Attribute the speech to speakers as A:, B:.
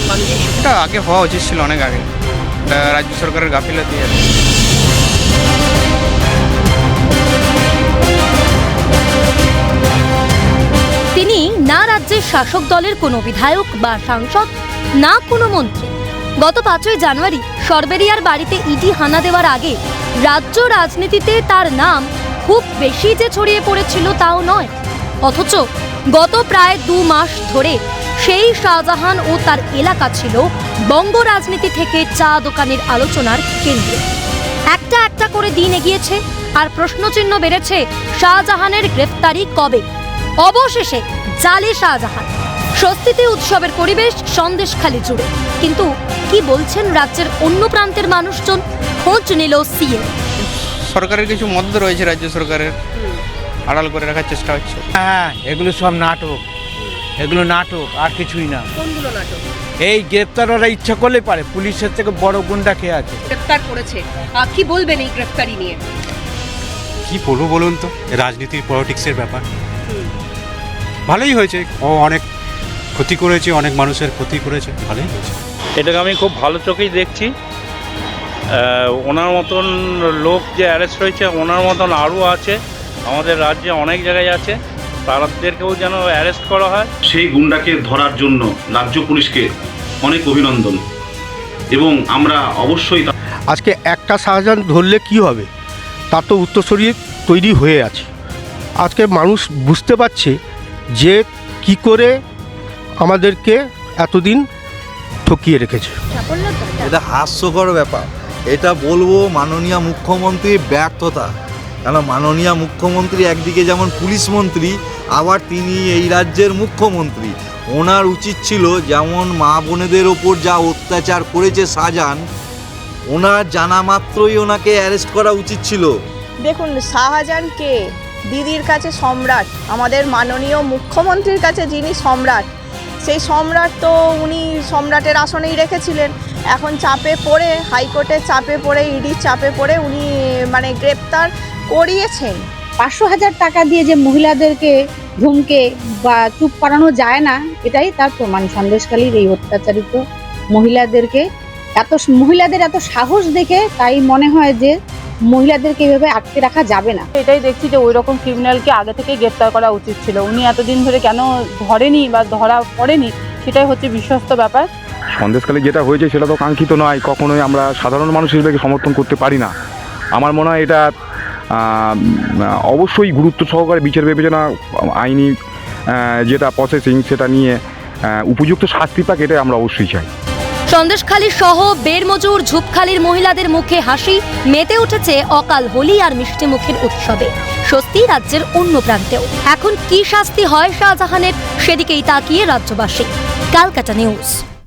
A: সাধারণ মানুষের সাথে?
B: এটা আগে হওয়া উচিত ছিল অনেক আগে। রাজ্য সরকারের গাফিলতি আছে।
C: তিনি না রাজ্যের শাসক দলের কোনো বিধায়ক বা সাংসদ না কোনো মন্ত্রী। গত পাঁচই জানুয়ারি সরবেরিয়ার বাড়িতে ইডি হানা দেওয়ার আগে রাজ্য রাজনীতিতে তার নাম খুব বেশি যে ছড়িয়ে পড়েছিল তাও নয়। অথচ গত প্রায় দু মাস ধরে সেই শাহজাহান ও তার এলাকা ছিল বঙ্গ রাজনীতি থেকে চা দোকানের আলোচনার কেন্দ্রে। একটা একটা করে দিন এগিয়েছে আর প্রশ্নচিহ্ন বেড়েছে শাহজাহানের গ্রেফতারি কবে? অবশেষে জালে শাহজাহান। স্বস্তিতে উৎসবের পরিবেশ সন্দেশখালি জুড়ে। কিন্তু কি বলছেন রাজ্যের অন্য প্রান্তের মানুষজন? খোঁজ নিল সিএম।
B: সরকারের কিছু মদত রয়েছে রাজ্য সরকারের। আড়াল করে রাখার চেষ্টা হচ্ছে।
D: হ্যাঁ এগুলো সব নাটক। এগুলো নাটক আর কিছুই না।
A: কোনগুলো নাটক?
D: এই গ্রেপ্তার ওরা ইচ্ছা করলেই পারে পুলিশের থেকে বড় গুন্ডা কে আছে?
A: গ্রেপ্তার করেছে। আহ, কি বলবেন এই গ্রেফতারি নিয়ে?
E: কি বলব বলুন তো? রাজনীতির পলিটিক্সের ব্যাপার। ভালোই হয়েছে। ও অনেক ক্ষতি করেছে অনেক মানুষের ক্ষতি করেছে ভালোই হয়েছে।
F: এটাকে আমি খুব ভালো চোখেই দেখছি। আহ, ওনার মতন লোক যে অ্যারেস্ট হয়েছে ওনার মতন আরও আছে। আমাদের রাজ্যে অনেক জায়গায় আছে। তাদেরকেও যেন অ্যারেস্ট করা হয়।
G: সেই গুন্ডাকে ধরার জন্য রাজ্য পুলিশকে অনেক অভিনন্দন। এবং আমরা অবশ্যই
H: আজকে একটা শাহজাহান ধরলে কি হবে? তার তো উত্তরসূরি তৈরি হয়ে আছে। আজকে মানুষ বুঝতে পারছে যে কি করে আমাদেরকে এতদিন ঠকিয়ে রেখেছে।
I: এটা হাস্যকর ব্যাপার। এটা বলব মাননীয় মুখ্যমন্ত্রীর ব্যর্থতা। কেন মাননীয় মুখ্যমন্ত্রী একদিকে যেমন পুলিশ মন্ত্রী, আবার তিনি এই রাজ্যের মুখ্যমন্ত্রী। ওনার উচিত ছিল যেমন মা বোনেদের ওপর যা অত্যাচার করেছে শাহজাহান, ওনার জানা মাত্রই ওনাকে অ্যারেস্ট করা উচিত ছিল।
J: দেখুন শাহজাহানকে দিদির কাছে সম্রাট। আমাদের মাননীয় মুখ্যমন্ত্রীর কাছে যিনি সম্রাট, সেই সম্রাট তো উনি সম্রাটের আসনেই রেখেছিলেন। এখন চাপে পড়ে, হাইকোর্টের চাপে পড়ে, ইডির চাপে পড়ে উনি মানে গ্রেপ্তার। করিয়েছেন।
K: পাঁচশো হাজার টাকা দিয়ে যে মহিলাদেরকে ধুমকে বা চুপ করানো যায় না এটাই তার প্রমাণ সন্দেশকালীর এই অত্যাচারিত মহিলাদেরকে। এত মহিলাদের এত সাহস দেখে তাই মনে হয় যে মহিলাদেরকে এভাবে আটকে রাখা যাবে না।
J: এটাই দেখছি যে ওই রকম ক্রিমিনালকে আগে থেকে গ্রেপ্তার করা উচিত ছিল। উনি এতদিন ধরে কেন ধরেনি বা ধরা পড়েনি সেটাই হচ্ছে বিশ্বস্ত ব্যাপার।
L: সন্দেশকালে যেটা হয়েছে সেটা তো কাঙ্ক্ষিত নয়। কখনোই আমরা সাধারণ মানুষ হিসেবে সমর্থন করতে পারি না। আমার মনে হয় এটা অবশ্যই গুরুত্ব সহকারে বিচার বিবেচনা, আইনি যেটা প্রসেসিং সেটা নিয়ে উপযুক্ত শাস্তি পাক, এটা আমরা অবশ্যই চাই।
C: সন্দেশখালী সহ বেরমজুর ঝুপখালির মহিলাদের মুখে হাসি, মেতে উঠেছে অকাল হোলি আর মিষ্টি মুখের উৎসবে। স্বস্তি রাজ্যের অন্য প্রান্তেও। এখন কি শাস্তি হয় শাহজাহানের, সেদিকেই তাকিয়ে রাজ্যবাসী। ক্যালকাটা নিউজ।